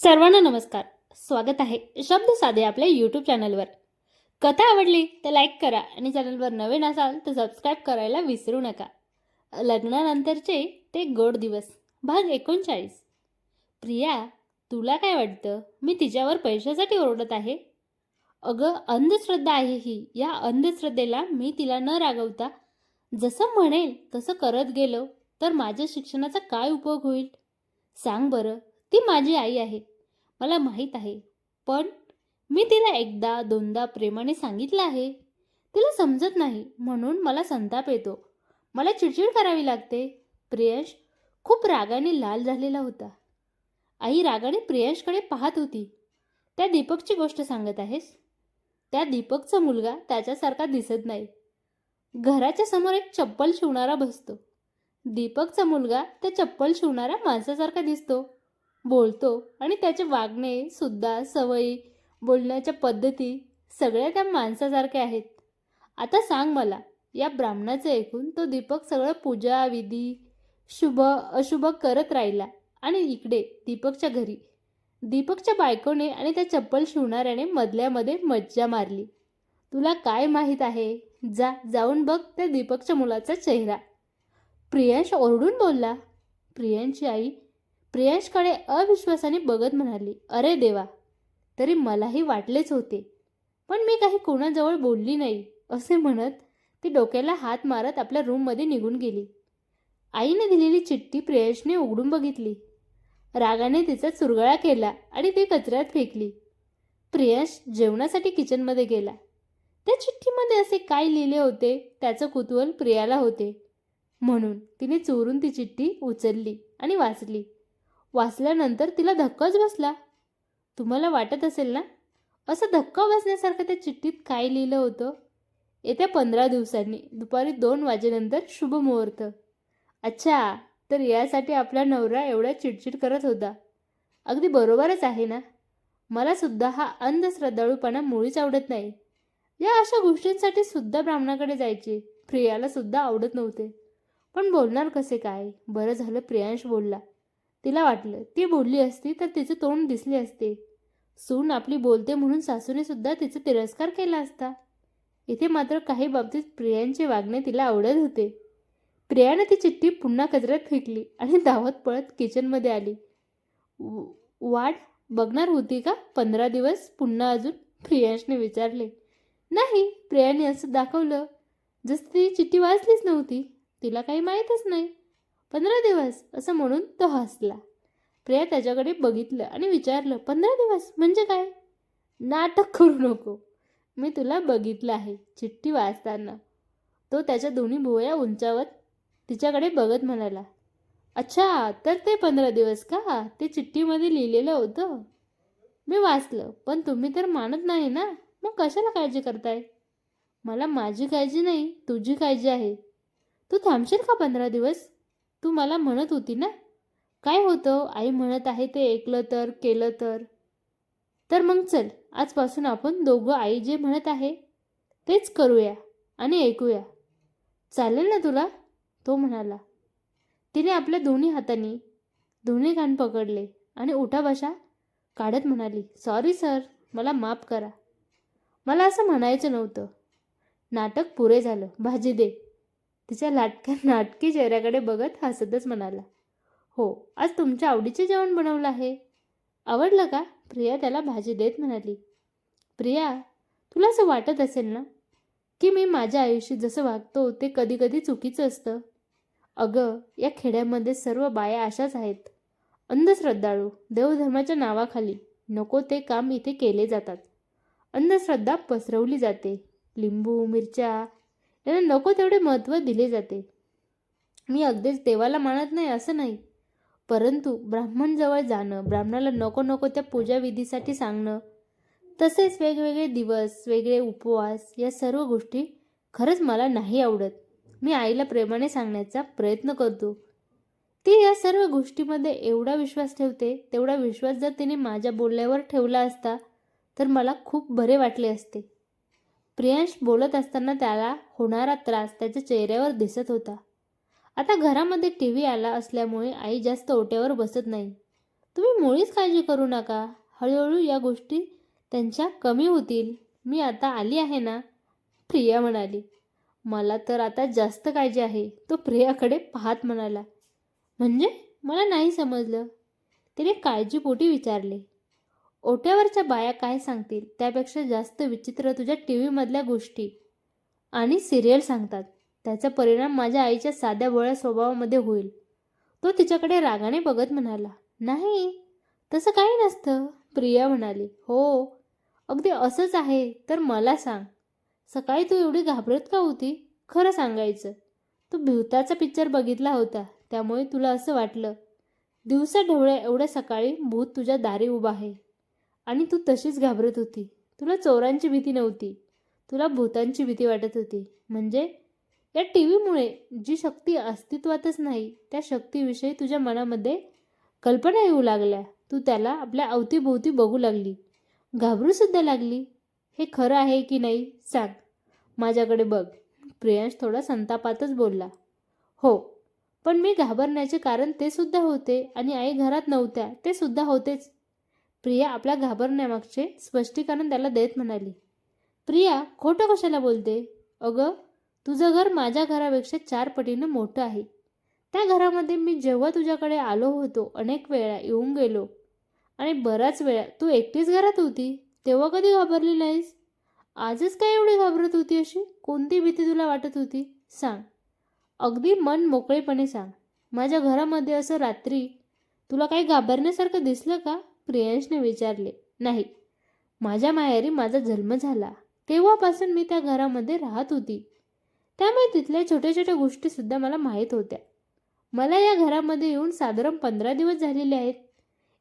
सर्वांना नमस्कार. स्वागत आहे शब्द साधे आपल्या यूट्यूब चॅनलवर कथा आवडली तर लाईक करा आणि चॅनलवर नवीन असाल तर सबस्क्राईब करायला विसरू नका. लग्नानंतरचे ते गोड दिवस भाग एकोणचाळीस. प्रिया तुला काय वाटतं? मी तिच्यावर पैशासाठी ओरडत आहे. अगं अंधश्रद्धा आहे ही. या अंधश्रद्धेला मी तिला न रागवता जसं म्हणेल तसं करत गेलो तर माझ्या शिक्षणाचा काय उपयोग होईल? सांग बरं ती माझी आई आहे. मला माहीत आहे. पण मी तिला एकदा दोनदा प्रेमाने सांगितलं आहे. तिला समजत नाही म्हणून मला संताप येतो. मला चिडचिड करावी लागते. प्रियंश खूप रागाने लाल झालेला होता. आई रागाने प्रियशकडे पाहत होती. त्या दीपकची गोष्ट सांगत आहेस? त्या दीपकचा मुलगा त्याच्यासारखा दिसत नाही. घराच्या समोर एक चप्पल शिवणारा बसतो. दीपकचा मुलगा त्या चप्पल शिवणाऱ्या माणसासारखा दिसतो. बोलतो आणि त्याचे वागणे सुद्धा सवयी बोलण्याच्या पद्धती सगळ्या त्या माणसासारख्या आहेत. आता सांग मला या ब्राह्मणाचं ऐकून तो दीपक सगळं पूजा विधी शुभ अशुभ करत राहिला आणि इकडे दीपकच्या घरी. दीपकच्या बायकोने आणि त्या चप्पल शिवणाऱ्याने मधल्यामध्ये मज्जा मारली. तुला काय माहीत आहे? जा जाऊन बघ त्या दीपकच्या मुलाचा चेहरा. प्रियांश ओरडून बोलला प्रियांची आई प्रियांशकडे अविश्वासाने बघत म्हणाली अरे देवा तरी मलाही वाटलेच होते. पण मी काही कोणाजवळ बोलली नाही असे म्हणत ती डोक्याला हात मारत आपल्या रूममध्ये निघून गेली. आईने दिलेली चिठ्ठी प्रियांशने उघडून बघितली. रागाने तिचा चुरगळा केला आणि ती कचऱ्यात फेकली. प्रियांश जेवणासाठी किचनमध्ये गेला. त्या चिठ्ठीमध्ये असे काय लिहिले होते त्याचं कुतूहल प्रियाला होते. म्हणून तिने चोरून ती चिठ्ठी उचलली आणि वाचली. वाचल्यानंतर तिला धक्काच बसला. तुम्हाला वाटत असेल ना? असं धक्का बसण्यासारखं त्या चिठ्ठीत काय लिहिलं होतं? येत्या पंधरा दिवसांनी दुपारी दोन वाजेनंतर शुभ मुहूर्त. अच्छा तर यासाठी आपला नवरा एवढा चिडचिड करत होता. अगदी बरोबरच आहे ना? मला सुद्धा हा अंधश्रद्धाळूपणा मुळीच आवडत नाही. या अशा गोष्टींसाठी सुद्धा ब्राह्मणाकडे जायचे. प्रियाला सुद्धा आवडत नव्हते. पण बोलणार कसे काय? बरं झालं प्रियांश बोलला. तिला वाटलं ती बोलली असती तर तिचे तोंड दिसले असते. सून आपली बोलते म्हणून सासूने सुद्धा तिचा तिरस्कार केला असता. इथे मात्र काही बाबतीत प्रियांचे वागणे तिला आवडत होते. प्रियाने ती चिठ्ठी पुन्हा कचऱ्यात फेकली आणि धावत पळत किचनमध्ये आली. वाट बघणार होती का? पंधरा दिवस पुन्हा अजून? प्रियांशने विचारले. नाही प्रियाने असं दाखवलं. जसं ती चिठ्ठी वाचलीच नव्हती. तिला काही माहीतच नाही. पंधरा दिवस असं म्हणून तो हसला. प्रिया त्याच्याकडे बघितलं आणि विचारलं पंधरा दिवस? म्हणजे काय? नाटक करू नको. मी तुला बघितलं आहे चिठ्ठी वाचताना. तो त्याच्या दोन्ही भुवया उंचावत तिच्याकडे बघत म्हणाला अच्छा तर ते पंधरा दिवस का? ते चिठ्ठीमध्ये लिहिलेलं होतं. मी वाचलं पण तुम्ही तर मानत नाही ना? मग कशाला काळजी करताय? मला माझी काळजी नाही तुझी काळजी आहे. तू थांबशील का पंधरा दिवस? तू मला म्हणत होती ना? काय होतं? आई म्हणत आहे ते ऐकलं तर केलं तर. तर मग चल आजपासून आपण दोघं आई जे म्हणत आहे तेच करूया आणि ऐकूया. चालेल ना तुला? तो म्हणाला. तिने आपल्या दोन्ही हातांनी दोन्ही कान पकडले आणि उठा काढत म्हणाली सॉरी सर मला माफ करा. मला असं म्हणायचं नव्हतं. नाटक पुरे झालं. भाजी दे. तिच्या लाटक्या नाटकी चेहऱ्याकडे बघत हसतच म्हणाला. हो आज तुमच्या आवडीचे जेवण बनवलं आहे. आवडलं का? प्रिया त्याला भाजी देत म्हणाली. प्रिया तुला असं वाटत असेल ना की मी माझ्या आयुष्यात जसं वागतो ते कधी कधी चुकीचं असतं? अगं या खेड्यामध्ये सर्व बाया अशाच आहेत. अंधश्रद्धाळू देवधर्माच्या नावाखाली नको ते काम इथे केले जातात. अंधश्रद्धा पसरवली जाते. लिंबू मिरच्या त्यांना नको तेवढे महत्त्व दिले जाते. मी अगदीच देवाला मानत नाही असं नाही. परंतु ब्राह्मणजवळ जाणं ब्राह्मणाला नको नको त्या पूजाविधीसाठी सांगणं तसेच वेगवेगळे दिवस वेगळे उपवास या सर्व गोष्टी खरंच मला नाही आवडत. मी आईला प्रेमाने सांगण्याचा प्रयत्न करतो. ती या सर्व गोष्टीमध्ये एवढा विश्वास ठेवते तेवढा विश्वास जर तिने माझ्या बोलण्यावर ठेवला असता तर मला खूप बरे वाटले असते. प्रियांश बोलत असताना त्याला होणारा त्रास त्याच्या चेहऱ्यावर दिसत होता. आता घरामध्ये टी व्ही आला असल्यामुळे आई जास्त ओट्यावर बसत नाही. तुम्ही मुळीच काळजी करू नका. हळूहळू या गोष्टी त्यांच्या कमी होतील. मी आता आली आहे ना? प्रिया म्हणाली. मला तर आता जास्त काळजी आहे तो प्रियाकडे पाहत म्हणाला. म्हणजे? मला नाही समजलं. तिने काळजीपोटी विचारले. ओट्यावरच्या बाया काय सांगतील? त्यापेक्षा जास्त विचित्र तुझ्या टी व्हीमधल्या गोष्टी. आणि सिरियल सांगतात. त्याचा परिणाम माझ्या आईच्या साध्या वळ्या स्वभावामध्ये होईल. तो तिच्याकडे रागाने बघत म्हणाला नाही तसं काही नसतं प्रिया म्हणाली. हो अगदी असंच आहे तर मला सांग. सकाळी तू एवढी घाबरत का होती? खरं सांगायचं. तू भिवताचा पिक्चर बघितला होता त्यामुळे तुला असं वाटलं. दिवसा ढवळ्या एवढ्या सकाळी भूत तुझ्या दारी उभा आहे. आणि तू तशीच घाबरत होती. तुला चोरांची भीती नव्हती. तुला भूतांची भीती वाटत होती. म्हणजे? या टी व्हीमुळे जी शक्ती अस्तित्वातच नाही त्या शक्तीविषयी तुझ्या मनामध्ये कल्पना येऊ लागल्या. तू त्याला आपल्या अवतीभोवती बघू लागली. घाबरूसुद्धा लागली. हे खरं आहे की नाही? सांग. माझ्याकडे बघ. प्रियांश थोडा संतापातच बोलला. हो. पण मी घाबरण्याचे कारण ते सुद्धा होते आणि आई घरात नव्हत्या. ते सुद्धा होतेच. प्रिया आपल्या घाबरण्यामागचे स्पष्टीकरण त्याला देत म्हणाली. प्रिया खोटं कशाला बोलते? अगं तुझं घर माझ्या घरापेक्षा चार पटीनं मोठं आहे. त्या घरामध्ये मी जेव्हा तुझ्याकडे आलो होतो अनेक वेळा येऊन गेलो. आणि बराच वेळा तू एकटीच घरात होती तेव्हा कधी घाबरली नाहीस? आजच काय एवढी घाबरत होती अशी? कोणती भीती तुला वाटत होती? सांग. अगदी मन मोकळेपणे सांग. माझ्या घरामध्ये असं रात्री तुला काही घाबरण्यासारखं दिसलं का? प्रियांशने विचारले नाही माझ्या माहेरी माझा जन्म झाला. तेव्हापासून मी त्या घरामध्ये राहत होती. त्यामुळे तिथल्या छोट्या छोट्या गोष्टीसुद्धा मला माहीत होत्या. मला या घरामध्ये येऊन साधारण पंधरा दिवस झालेले आहेत.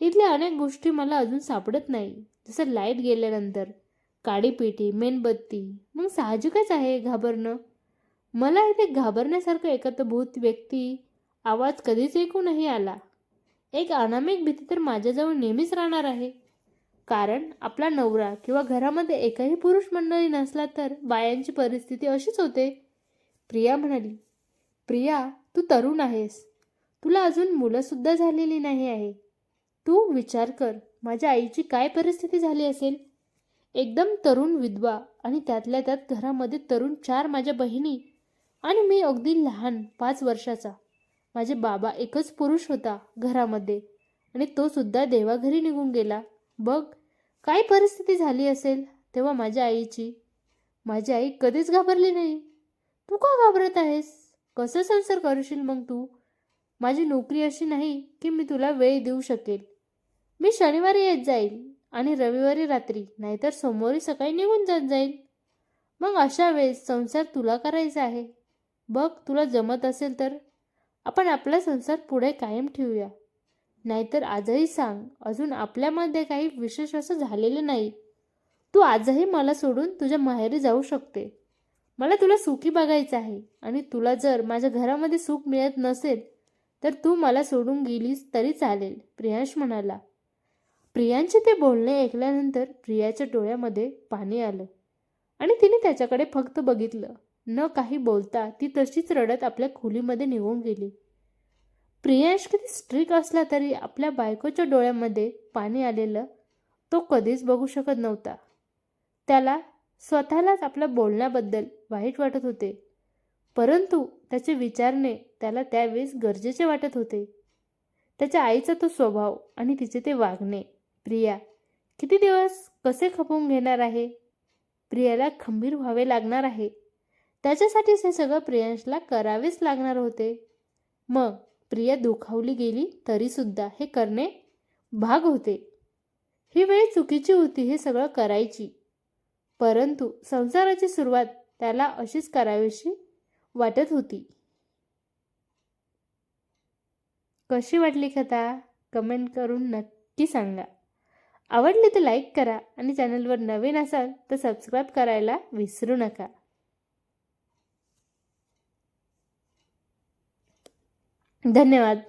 इथल्या अनेक गोष्टी मला अजून सापडत नाही जसं लाइट गेल्यानंतर. काडी पेटी मेणबत्ती मग साहजिकच आहे घाबरणं. मला इथे घाबरण्यासारखं एकत्रभूत व्यक्ती आवाज कधीच ऐकू नाही आला. एक अनामिक भीती तर माझ्याजवळ नेहमीच राहणार आहे. कारण आपला नवरा किंवा घरामध्ये एकही पुरुष मंडळी नसला तर बायांची परिस्थिती अशीच होते. प्रिया म्हणाली प्रिया तू तरुण आहेस. तुला अजून मुलंसुद्धा झालेली नाही आहे. तू विचार कर माझ्या आईची काय परिस्थिती झाली असेल? एकदम तरुण विधवा आणि त्यातल्या त्यात घरामध्ये तरुण चार माझ्या बहिणी आणि मी अगदी लहान पाच वर्षाचा. माझे बाबा एकच पुरुष होता घरामध्ये. आणि तो सुद्धा देवाघरी निघून गेला. बघ काय परिस्थिती झाली असेल तेव्हा माझ्या आईची? माझी आई कधीच घाबरली नाही. तू का घाबरत आहेस? कसं संसार करशील मग तू? माझी नोकरी अशी नाही की मी तुला वेळ देऊ शकेल. मी शनिवारी येत जाईल आणि रविवारी रात्री नाहीतर सोमवारी सकाळी निघून जात जाईल. मग अशा वेळेस संसार तुला करायचा आहे. बघ तुला जमत असेल तर. आपण आपला संसार पुढे कायम ठेवूया. नाहीतर आजही सांग अजून आपल्यामध्ये काही विशेष असं झालेलं नाही. तू आजही मला सोडून तुझ्या माहेरी जाऊ शकते. मला तुला सुखी बघायचं आहे आणि तुला जर माझ्या घरामध्ये सुख मिळत नसेल तर तू मला सोडून गेलीस तरी चालेल प्रियांश म्हणाला. प्रियांचे ते बोलणे ऐकल्यानंतर प्रियाच्या डोळ्यामध्ये पाणी आलं आणि तिने त्याच्याकडे फक्त बघितलं. न काही बोलता ती तशीच रडत आपल्या खोलीमध्ये निघून गेली. प्रियांश किती स्ट्रिक असला तरी आपल्या बायकोच्या डोळ्यामध्ये पाणी आलेलं तो कधीच बघू शकत नव्हता. त्याला स्वतःलाच आपल्या बोलण्याबद्दल वाईट वाटत होते. परंतु त्याचे विचारणे त्याला त्यावेळेस गरजेचे वाटत होते. त्याच्या आईचा तो स्वभाव आणि तिचे ते वागणे. प्रिया किती दिवस कसे खपवून घेणार आहे? प्रियाला खंबीर व्हावे लागणार आहे. त्याच्यासाठीच हे सगळं प्रियांशला करावेच लागणार होते. मग प्रिया दुखावली गेली तरीसुद्धा हे करणे भाग होते. ही वेळ चुकीची होती हे सगळं करायची. परंतु संसाराची सुरुवात त्याला अशीच करावीशी वाटत होती. कशी वाटली कथा? कमेंट करून नक्की सांगा. आवडली तर लाईक करा आणि चॅनलवर नवीन असाल तर सबस्क्राईब करायला विसरू नका. धन्यवाद.